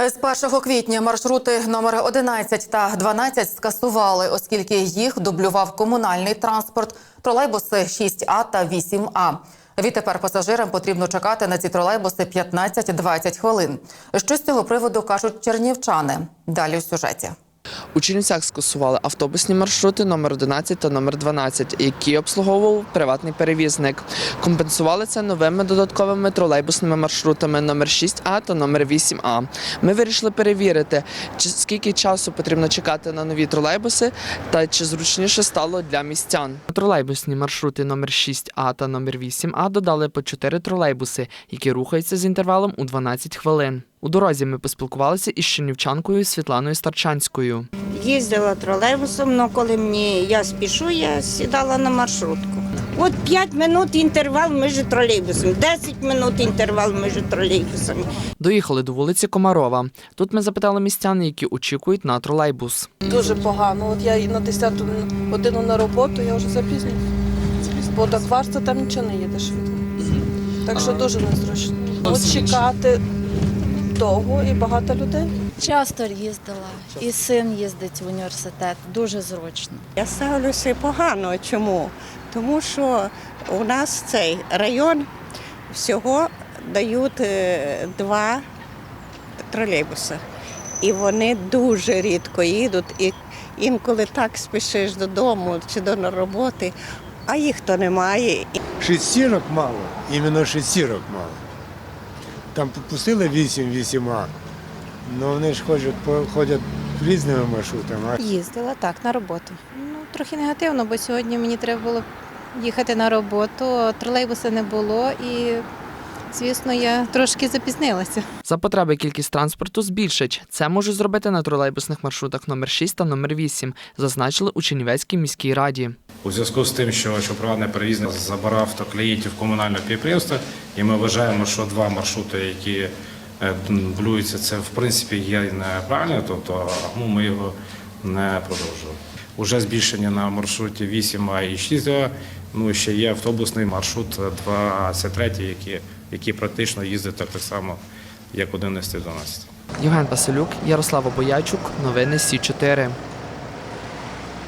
З 1 квітня маршрути номер 11 та 12 скасували, оскільки їх дублював комунальний транспорт, тролейбуси 6А та 8А. Відтепер пасажирам потрібно чекати на ці тролейбуси 15-20 хвилин. Що з цього приводу кажуть чернівчани? Далі в сюжеті. У Чернівцях скасували автобусні маршрути номер 11 та номер 12, які обслуговував приватний перевізник. Компенсували це новими додатковими тролейбусними маршрутами номер 6А та номер 8А. Ми вирішили перевірити, чи скільки часу потрібно чекати на нові тролейбуси та чи зручніше стало для містян. Тролейбусні маршрути номер 6А та номер 8А додали по 4 тролейбуси, які рухаються з інтервалом у 12 хвилин. У дорозі ми поспілкувалися із чернівчанкою Світланою Старчанською. Їздила тролейбусом, але коли мені я спішу, я сідала на маршрутку. От 5 минут інтервал між тролейбусами, 10 минут інтервал між тролейбусами. Доїхали до вулиці Комарова. Тут ми запитали містян, які очікують на тролейбус. Дуже погано. От я і на 10 годину на роботу, я вже запізнююсь. Бо до кварта там нічого не їде швидко. Так що дуже незручно. От чекати довго і багато людей. Часто їздила, і син їздить в університет. Дуже зручно. Я ставлюся погано. Чому? Тому що у нас цей район всього дають е, два тролейбуси. І вони дуже рідко їдуть. І інколи так спішиш додому чи до роботи, а їх то немає. Шестірок мало, іменно шестірок мало. Там пустили 8-8А, але вони ж ходять, по- ходять різними маршрутами. а Їздила так на роботу. Ну трохи негативно, бо сьогодні мені треба було їхати на роботу. Тролейбуса не було і, звісно, я трошки запізнилася. За потреби кількість транспорту збільшить. Це можуть зробити на тролейбусних маршрутах номер 6 та номер 8, зазначили у Чернівецькій міській раді. У зв'язку з тим, що, що приватний перевізник забирав авто клієнтів комунального підприємства, і ми вважаємо, що два маршрути, які е, це в принципі є неправильно, тобто ну, ми його не продовжуємо. Уже збільшення на маршруті 8А і 6А, ну ще є автобусний маршрут 2 це третій, який, який практично їздить так, само, як 11 і 12. Євген Василюк, Ярослава Боячук, новини Сі 4